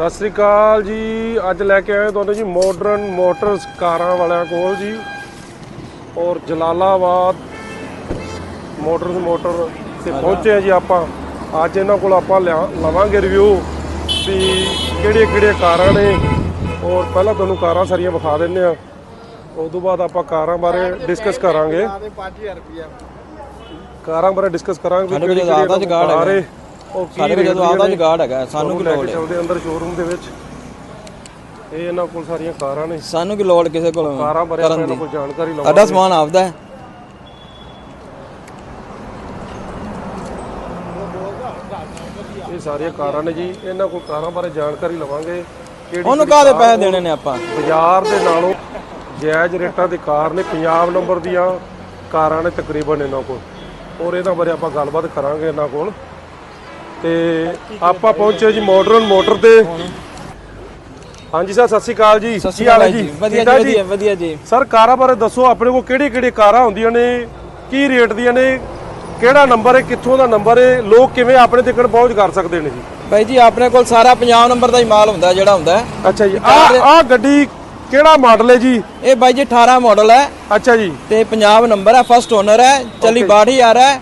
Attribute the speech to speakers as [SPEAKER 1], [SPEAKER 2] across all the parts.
[SPEAKER 1] ਸਤਿ ਸ੍ਰੀ ਅਕਾਲ ਜੀ। ਅੱਜ ਲੈ ਕੇ ਆਏ ਤੁਹਾਨੂੰ ਜੀ ਮਾਡਰਨ ਮੋਟਰਸ ਕਾਰਾਂ ਵਾਲਿਆਂ ਕੋਲ ਜੀ। ਔਰ ਜਲਾਲਾਬਾਦ ਮੋਟਰਸ ਮੋਟਰ ਤੇ ਪਹੁੰਚੇ ਆ ਜੀ ਆਪਾਂ। ਅੱਜ ਇਹਨਾਂ ਕੋਲ ਆਪਾਂ ਲਵਾਂਗੇ ਰਿਵਿਊ ਵੀ ਕਿਹੜੀਆਂ ਕਿਹੜੀਆਂ ਕਾਰਾਂ ਨੇ। ਔਰ ਪਹਿਲਾਂ ਤੁਹਾਨੂੰ ਕਾਰਾਂ ਸਾਰੀਆਂ ਵਿਖਾ ਦਿੰਨੇ ਆ ਉਸ ਤੋਂ ਬਾਅਦ ਆਪਾਂ ਕਾਰਾਂ ਬਾਰੇ ਡਿਸਕਸ ਕਰਾਂਗੇ।
[SPEAKER 2] 5000 ਰੁਪਿਆ
[SPEAKER 1] ਕਾਰਾਂ ਬਾਰੇ ਡਿਸਕਸ ਕਰਾਂਗੇ ਕਿਹੜੀ ਕਿਹੜੀ ਕਾਰ
[SPEAKER 3] ਸਾਡੇ ਕੋਲ ਜਦੋਂ ਆਦਾ। ਜੁਗਾੜ ਹੈਗਾ ਸਾਨੂੰ ਕੀ ਲੋੜ ਹੈ?
[SPEAKER 1] ਚੱਲਦੇ ਅੰਦਰ ਸ਼ੋਰੂਮ ਦੇ ਵਿੱਚ। ਇਹ ਇਹਨਾਂ ਕੋਲ ਸਾਰੀਆਂ ਕਾਰਾਂ ਨੇ।
[SPEAKER 3] ਸਾਨੂੰ ਕੀ ਲੋੜ ਕਿਸੇ ਕੋਲ?
[SPEAKER 1] ਕਾਰਾਂ ਬਾਰੇ
[SPEAKER 3] ਕਰਨ ਦੀ। ਸਾਡਾ ਸਮਾਨ ਆਪਦਾ ਹੈ।
[SPEAKER 1] ਇਹ ਸਾਰੀਆਂ ਕਾਰਾਂ ਨੇ ਜੀ। ਇਹਨਾਂ ਕੋਲ ਕਾਰਾਂ ਬਾਰੇ ਜਾਣਕਾਰੀ ਲਵਾਂਗੇ। ਕਿਹੜੀ
[SPEAKER 3] ਉਹਨੂੰ ਕਾਹਦੇ ਪੈਸੇ ਦੇਣੇ ਨੇ ਆਪਾਂ?
[SPEAKER 1] ਬਾਜ਼ਾਰ ਦੇ ਨਾਲੋਂ ਜਾਇਜ਼ ਰੇਟਾਂ ਦੀ ਕਾਰ ਨੇ। ਪੰਜਾਬ ਨੰਬਰ ਦੀਆਂ ਕਾਰਾਂ ਨੇ ਤਕਰੀਬਨ ਇਹਨਾਂ ਕੋਲ। ਔਰ ਇਹਨਾਂ ਬਾਰੇ ਆਪਾਂ ਗੱਲਬਾਤ ਕਰਾਂਗੇ ਇਹਨਾਂ ਕੋਲ। ਤੇ ਆਪਾਂ ਪਹੁੰਚੇ ਜੀ ਮਾਡਰਨ ਮੋਟਰ ਤੇ। ਹਾਂਜੀ ਸਰ ਸਤਿ ਸ਼੍ਰੀ ਅਕਾਲ ਜੀ। ਕੀ ਹਾਲ ਹੈ
[SPEAKER 3] ਜੀ? ਵਧੀਆ ਜੀ ਵਧੀਆ ਵਧੀਆ ਜੀ।
[SPEAKER 1] ਸਰ ਕਾਰਾਂ ਬਾਰੇ ਦੱਸੋ ਆਪਣੇ ਕੋਲ ਕਿਹੜੀ ਕਿਹੜੀ ਕਾਰਾਂ ਹੁੰਦੀਆਂ ਨੇ? ਕੀ ਰੇਟ ਦੀਆਂ ਨੇ? ਕਿਹੜਾ ਨੰਬਰ ਹੈ? ਕਿੱਥੋਂ ਦਾ ਨੰਬਰ ਹੈ? ਲੋਕ ਕਿਵੇਂ ਆਪਣੇ ਤੱਕ ਪਹੁੰਚ ਕਰ ਸਕਦੇ ਨੇ ਜੀ?
[SPEAKER 3] ਬਾਈ ਜੀ ਆਪਣੇ ਕੋਲ ਸਾਰਾ ਪੰਜਾਬ ਨੰਬਰ ਦਾ ਹੀ ਮਾਲ ਹੁੰਦਾ ਜਿਹੜਾ ਹੁੰਦਾ।
[SPEAKER 1] ਅੱਛਾ ਜੀ। ਆ ਆ ਗੱਡੀ ਕਿਹੜਾ ਮਾਡਲ ਹੈ ਜੀ?
[SPEAKER 3] ਇਹ ਬਾਈ ਜੀ 18 ਮਾਡਲ ਹੈ।
[SPEAKER 1] ਅੱਛਾ ਜੀ।
[SPEAKER 3] ਤੇ ਪੰਜਾਬ ਨੰਬਰ ਹੈ ਫਸਟ ਓਨਰ ਹੈ ਚੱਲੀ 62000 ਹੈ।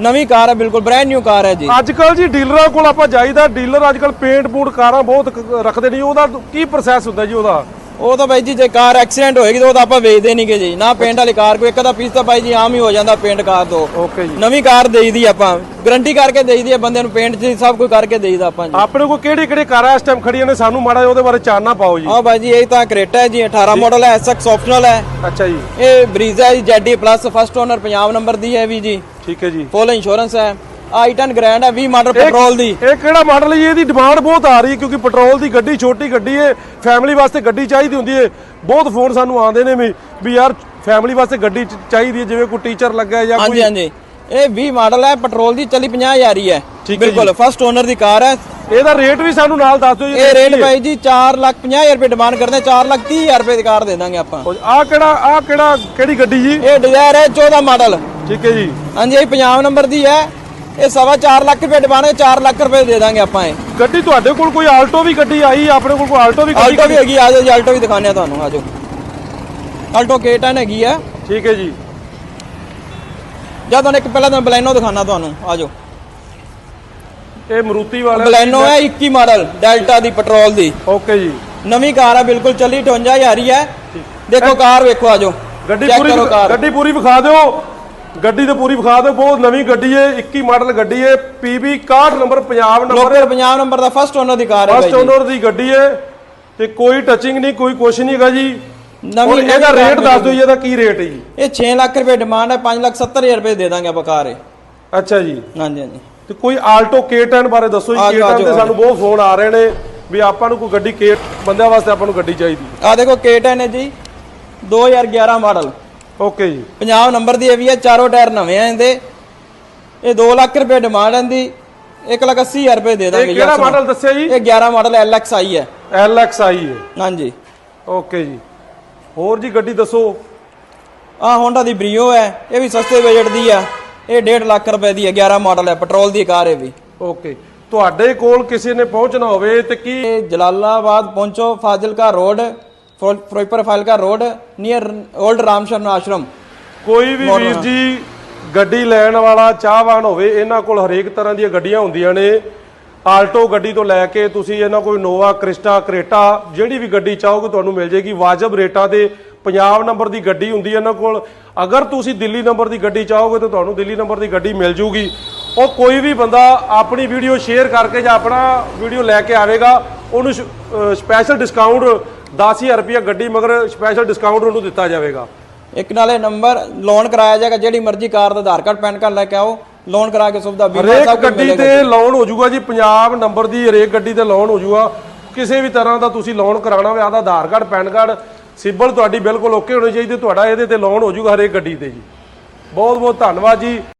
[SPEAKER 3] ਨਵੀਂ ਕਾਰ ਹੈ, ਬਿਲਕੁਲ ਬ੍ਰੈਂਡ ਨਿਊ ਕਾਰ ਹੈ ਜੀ।
[SPEAKER 1] ਅੱਜ ਕੱਲ ਜੀ ਡੀਲਰਾਂ ਕੋਲ ਆਪਾਂ ਜਾਈਦਾ, ਡੀਲਰ ਅੱਜ ਕੱਲ ਪੇਂਟ ਪੂਟ ਕਾਰਾਂ ਬਹੁਤ ਰੱਖਦੇ ਨੇ ਉਹਦਾ ਕੀ ਪ੍ਰੋਸੈਸ ਹੁੰਦਾ ਜੀ ਉਹਦਾ?
[SPEAKER 3] ਉਹ ਤਾਂ ਬਾਈ ਜੀ ਜੇ ਕਾਰ ਐਕਸੀਡੈਂਟ ਹੋਏਗੀ ਤਾਂ ਉਹ ਤਾਂ ਆਪਾਂ ਵੇਚਦੇ ਨਹੀਂਗੇ ਜੀ। ਨਾ ਪੇਂਟ ਵਾਲੀ ਕਾਰ ਕੋਈ ਇੱਕ ਦਾ ਪੀਸ ਤਾਂ ਬਾਈ ਜੀ ਆਮ ਹੀ ਹੋ ਜਾਂਦਾ ਪੇਂਟ ਕਾਰ ਤੋਂ।
[SPEAKER 1] ਓਕੇ ਜੀ।
[SPEAKER 3] ਨਵੀਂ ਕਾਰ ਦੇਈਦੀ ਆਪਾਂ। ਗਾਰੰਟੀ ਕਰਕੇ ਦੇਈਦੀ ਹੈ ਬੰਦੇ ਨੂੰ ਪੇਂਟ ਜੀ ਸਭ ਕੁਝ ਕਰਕੇ ਦੇਈਦਾ ਆਪਾਂ ਜੀ।
[SPEAKER 1] ਆਪਣੇ ਕੋਲ ਕਿਹੜੀ ਕਿਹੜੀ ਕਾਰਾਂ ਇਸ ਟਾਈਮ ਖੜੀਆਂ ਨੇ? ਸਾਨੂੰ ਮਾੜਾ ਉਹਦੇ ਬਾਰੇ ਚਾਨਣਾ ਪਾਓ ਜੀ।
[SPEAKER 3] ਆਹ ਬਾਈ ਜੀ ਇਹ ਤਾਂ ਕਰੇਟਾ ਹੈ ਜੀ 18 ਮਾਡਲ ਹੈ ਐਸਐਕਸ ਆਪਸ਼ਨਲ ਹੈ।
[SPEAKER 1] ਅੱਛਾ ਜੀ।
[SPEAKER 3] ਇਹ ਬਰੀਜ਼ਾ ਹੈ ਜੀ ZDi plus first owner Punjab number ਦੀ ਹੈ ਵੀ ਜੀ।
[SPEAKER 1] ਠੀਕ ਹੈ ਜੀ।
[SPEAKER 3] ਫੁੱਲ ਇੰਸ਼ੋਰੈਂਸ ਹੈ। ਆਈਟਨ ਗ੍ਰੈਂਡ ਹੈ 20 ਮਾਡਲ ਪੈਟਰੋਲ ਦੀ।
[SPEAKER 1] ਇਹ ਕਿਹੜਾ ਮਾਡਲ ਹੈ ਇਹਦੀ ਡਿਮਾਂਡ ਬਹੁਤ ਆ ਰਹੀ ਹੈ ਕਿਉਂਕਿ ਪੈਟਰੋਲ ਦੀ ਗੱਡੀ ਛੋਟੀ ਗੱਡੀ ਹੈ ਫੈਮਿਲੀ ਵਾਸਤੇ ਗੱਡੀ ਚਾਹੀਦੀ ਹੁੰਦੀ ਹੈ। ਬਹੁਤ ਫੋਨ ਸਾਨੂੰ ਆਉਂਦੇ ਨੇ ਵੀ ਵੀ ਯਾਰ ਫੈਮਿਲੀ ਵਾਸਤੇ ਗੱਡੀ ਚਾਹੀਦੀ ਹੈ ਜਿਵੇਂ ਕੋਈ ਟੀਚਰ ਲੱਗਾ ਜਾਂ
[SPEAKER 3] ਹਾਂਜੀ
[SPEAKER 1] ਕੋਈ
[SPEAKER 3] ਹਾਂਜੀ ਇਹ 20 ਮਾਡਲ ਹੈ ਪੈਟਰੋਲ ਦੀ ਚੱਲੀ 50000 ਹੀ ਹੈ। ਬਿਲਕੁਲ ਫਸਟ ਓਨਰ ਦੀ ਕਾਰ ਹੈ।
[SPEAKER 1] ਇਹਦਾ ਰੇਟ ਵੀ ਸਾਨੂੰ ਨਾਲ ਦੱਸ ਦਿਓ ਜੀ
[SPEAKER 3] ਇਹ ਰੇਟ ਬਾਈ ਜੀ 4 ਲੱਖ 50000 ਰੁਪਏ ਡਿਮਾਂਡ ਕਰਦੇ 4 ਲੱਖ 30000 ਰੁਪਏ ਦੀ ਕਾਰ ਦੇ ਦਾਂਗੇ ਆਪਾਂ।
[SPEAKER 1] ਆ ਕਿਹੜਾ ਆ ਕਿਹੜਾ ਕਿਹੜੀ ਗੱਡੀ ਜੀ?
[SPEAKER 3] ਇਹ ਡਿਜ਼ਾਇਰ ਹੈ 14 ਮਾਡਲ।
[SPEAKER 1] ਠੀਕ ਹੈ ਜੀ।
[SPEAKER 3] ਹਾਂਜੀ ਇਹ ਪੰਜਾਬ ਨੰਬਰ ਦੀ ਹੈ। ਇਹ ਸਵਾ 4 ਲੱਖ ਰੁਪਏ ਹੈ 4 ਲੱਖ ਰੁਪਏ ਦੇ ਦਾਂਗੇ ਆਪਾਂ ਇਹ।
[SPEAKER 1] ਗੱਡੀ ਤੁਹਾਡੇ ਕੋਲ ਕੋਈ ਆਲਟੋ ਵੀ ਗੱਡੀ ਆਈ ਆਪਣੇ ਕੋਲ ਕੋਈ ਆਲਟੋ ਵੀ ਗੱਡੀ
[SPEAKER 3] ਆਲਟੋ ਵੀ ਹੈਗੀ ਆ ਜਾਓ ਜੀ ਆਲਟੋ ਵੀ ਦਿਖਾਉਂਦੇ ਆ ਤੁਹਾਨੂੰ ਆ ਜਾਓ। ਆਲਟੋ K10 ਹੈਗੀ ਆ।
[SPEAKER 1] ਠੀਕ ਹੈ ਜੀ।
[SPEAKER 3] ਜਾਂ ਤੁਹਾਨੂੰ ਇੱਕ ਪਹਿਲਾਂ ਤਾਂ ਬਲੈਨੋ ਦਿਖਾਣਾ ਤੁਹਾਨੂੰ ਆ ਜਾਓ।
[SPEAKER 1] ਇਹ ਮਰੂਤੀ ਵਾਲਾ
[SPEAKER 3] ਬਲੈਨੋ ਹੈ 21 ਮਾਡਲ ਡੈਲਟਾ ਦੀ ਪੈਟਰੋਲ ਦੀ।
[SPEAKER 1] ਓਕੇ ਜੀ।
[SPEAKER 3] ਨਵੀਂ ਕਾਰ ਹੈ ਬਿਲਕੁਲ ਚੱਲੀ 58000 ਹੀ। ਹੈ ਦੇਖੋ ਕਾਰ ਵੇਖੋ ਆ ਜਾਓ।
[SPEAKER 1] ਗੱਡੀ ਪੂਰੀ ਗੱਡੀ ਪੂਰੀ ਵਿਖਾ ਦਿਓ। ਗੱਡੀ ਤੇ ਪੂਰੀ ਵਿਖਾ ਦਿਓ ਬਹੁਤ ਨਵੀਂ ਗੱਡੀ ਹੈ 21 ਮਾਡਲ ਗੱਡੀ ਹੈ PB 61 number Punjab number
[SPEAKER 3] local Punjab number ਦਾ ਫਸਟ ਓਨਰ ਦੀ ਕਾਰ ਹੈ
[SPEAKER 1] ਫਸਟ
[SPEAKER 3] ਜੀ।
[SPEAKER 1] ਓਨਰ ਦੀ ਗੱਡੀ ਹੈ ਤੇ ਕੋਈ ਟੱਚਿੰਗ ਨਹੀਂ ਕੋਈ ਕੁਛ ਨਹੀਂ ਹੈਗਾ ਜੀ।
[SPEAKER 3] ਨਵੀਂ
[SPEAKER 1] ਔਰ ਇਹਦਾ
[SPEAKER 3] ਨਵੀਂ
[SPEAKER 1] ਰੇਟ
[SPEAKER 3] ਕਾਰ
[SPEAKER 1] ਦੱਸ ਦਿਓ ਜੀ ਇਹਦਾ ਕੀ ਰੇਟ ਹੈ ਜੀ?
[SPEAKER 3] ਇਹ 6 ਲੱਖ ਰੁਪਏ ਡਿਮਾਂਡ ਹੈ 5 ਲੱਖ 70000 ਰੁਪਏ ਦੇ ਦਾਂਗੇ ਆਪਾਂ ਕਾਰ ਇਹ।
[SPEAKER 1] ਅੱਛਾ ਜੀ।
[SPEAKER 3] ਹਾਂਜੀ ਹਾਂਜੀ।
[SPEAKER 1] ਤੇ ਕੋਈ ਆਲਟੋ K10 ਬਾਰੇ ਦੱਸੋ ਜੀ
[SPEAKER 3] ਆ ਜਾਓ, ਆ
[SPEAKER 1] K10 ਤੇ
[SPEAKER 3] ਜਾਓ,
[SPEAKER 1] ਸਾਨੂੰ ਬਹੁਤ ਫੋਨ ਆ ਰਹੇ ਨੇ ਵੀ ਆਪਾਂ ਨੂੰ ਕੋਈ ਗੱਡੀ K ਬੰਦਿਆਂ ਵਾਸਤੇ ਆਪਾਂ ਨੂੰ ਗੱਡੀ ਚਾਹੀਦੀ।
[SPEAKER 3] ਆ ਦੇਖੋ K10 ਹੈ ਜੀ 2011 ਮਾਡਲ।
[SPEAKER 1] ਓਕੇ ਜੀ।
[SPEAKER 3] ਪੰਜਾਬ ਨੰਬਰ ਦੀ ਇਹ ਵੀ ਹੈ ਚਾਰੋਂ ਟਾਇਰ ਨਵੇਂ ਆ ਇਹਦੇ। ਇਹ 2 ਲੱਖ ਰੁਪਏ ਡਿਮਾਂਡ ਇਹਦੀ। 1 ਲੱਖ 80 ਹਜ਼ਾਰ ਰੁਪਏ ਦੇ
[SPEAKER 1] ਇਹ
[SPEAKER 3] ਦਾਂਗੇ
[SPEAKER 1] ਕਿਹੜਾ
[SPEAKER 3] ਜੀ
[SPEAKER 1] ਮਾਡਲ ਦੱਸਿਆ ਜੀ?
[SPEAKER 3] ਇਹ 11 ਮਾਡਲ LXI ਹੈ।
[SPEAKER 1] LXI ਹੈ।
[SPEAKER 3] ਹਾਂਜੀ।
[SPEAKER 1] ਓਕੇ ਜੀ। ਹੋਰ ਜੀ ਗੱਡੀ ਦੱਸੋ।
[SPEAKER 3] ਆ ਹੋਂਡਾ ਦੀ ਬਰੀਓ ਹੈ ਇਹ ਵੀ ਸਸਤੇ ਬਜਟ ਦੀ ਆ। ਇਹ 1.5 ਲੱਖ ਰੁਪਏ ਦੀ ਹੈ 11 ਮਾਡਲ ਹੈ ਪੈਟਰੋਲ ਦੀ ਕਾਰ ਹੈ ਵੀ।
[SPEAKER 1] ਓਕੇ। ਤੁਹਾਡੇ ਕੋਲ ਕਿਸੇ ਨੇ ਪਹੁੰਚਣਾ ਹੋਵੇ ਤੇ ਕੀ
[SPEAKER 3] ਇਹ ਜਲਾਲਾਬਾਦ ਪਹੁੰਚੋ Fazilka road Firozpur Fazilka road near old Ramsharan Ashram.
[SPEAKER 1] ਕੋਈ ਵੀ ਵੀਰ ਜੀ ਗੱਡੀ ਲੈਣ ਵਾਲਾ ਚਾਹਵਾਨ ਹੋਵੇ ਇਹਨਾਂ ਕੋਲ ਹਰੇਕ ਤਰ੍ਹਾਂ ਦੀਆਂ ਗੱਡੀਆਂ ਹੁੰਦੀਆਂ ਨੇ। ਆਲਟੋ ਗੱਡੀ ਤੋਂ ਲੈ ਕੇ ਤੁਸੀਂ ਇਹਨਾਂ ਕੋਈ ਨੋਵਾ ਕ੍ਰਿਸਟਾ ਕਰੇਟਾ ਜਿਹੜੀ ਵੀ ਗੱਡੀ ਚਾਹੋਗੇ ਤੁਹਾਨੂੰ ਮਿਲ ਜੇਗੀ। ਵਾਜਬ ਰੇਟਾਂ ਤੇ ਪੰਜਾਬ ਨੰਬਰ ਦੀ ਗੱਡੀ ਹੁੰਦੀ ਹੈ ਇਹਨਾਂ ਕੋਲ। ਅਗਰ ਤੁਸੀਂ ਦਿੱਲੀ ਨੰਬਰ ਦੀ ਗੱਡੀ ਚਾਹੋਗੇ ਤਾਂ ਤੁਹਾਨੂੰ ਦਿੱਲੀ ਨੰਬਰ ਦੀ ਗੱਡੀ ਮਿਲ ਜੂਗੀ। ਉਹ ਕੋਈ ਵੀ ਬੰਦਾ ਆਪਣੀ ਵੀਡੀਓ ਸ਼ੇਅਰ ਕਰਕੇ ਜਾਂ ਆਪਣਾ ਵੀਡੀਓ ਲੈ ਕੇ ਆਵੇਗਾ। ਉਹਨੂੰ ਸਪੈਸ਼ਲ ਡਿਸਕਾਊਂਟ 10000 ਰੁਪਏ ਗੱਡੀ ਮਗਰ ਸਪੈਸ਼ਲ ਡਿਸਕਾਊਂਟ ਉਹਨੂੰ ਦਿੱਤਾ ਜਾਵੇਗਾ।
[SPEAKER 3] ਇੱਕ ਨਾਲੇ ਨੰਬਰ ਲੋਨ ਕਰਾਇਆ ਜਾਏਗਾ ਜਿਹੜੀ ਮਰਜ਼ੀ ਕਾਰ ਦਾ ਆਧਾਰ ਕਾਰਡ ਪੈਨ ਕਾਰਡ ਲੈ ਕੇ ਆਓ ਲੋਨ ਕਰਾ ਕੇ ਸੁਵਿਧਾ ਬੀਮਾ
[SPEAKER 1] ਹਰੇਕ
[SPEAKER 3] ਸਭ
[SPEAKER 1] ਗੱਡੀ ਤੇ ਲੋਨ ਹੋ ਜਾਊਗਾ ਜੀ ਪੰਜਾਬ ਨੰਬਰ ਦੀ ਹਰੇਕ ਗੱਡੀ ਤੇ ਲੋਨ ਹੋ ਜਾਊਗਾ। ਕਿਸੇ ਵੀ ਤਰ੍ਹਾਂ ਦਾ ਤੁਸੀਂ ਲੋਨ ਕਰਾਉਣਾ ਹੋਵੇ ਆਦਾ Aadhaar card PAN card CIBIL ਤੁਹਾਡੀ ਬਿਲਕੁਲ ਓਕੇ ਹੋਣੀ ਚਾਹੀਦੀ ਤੁਹਾਡਾ ਇਹਦੇ ਤੇ ਲੋਨ ਹੋ ਜਾਊਗਾ ਹਰੇਕ ਗੱਡੀ ਤੇ ਜੀ। ਬਹੁਤ ਬਹੁਤ ਧੰਨਵਾਦ ਜੀ।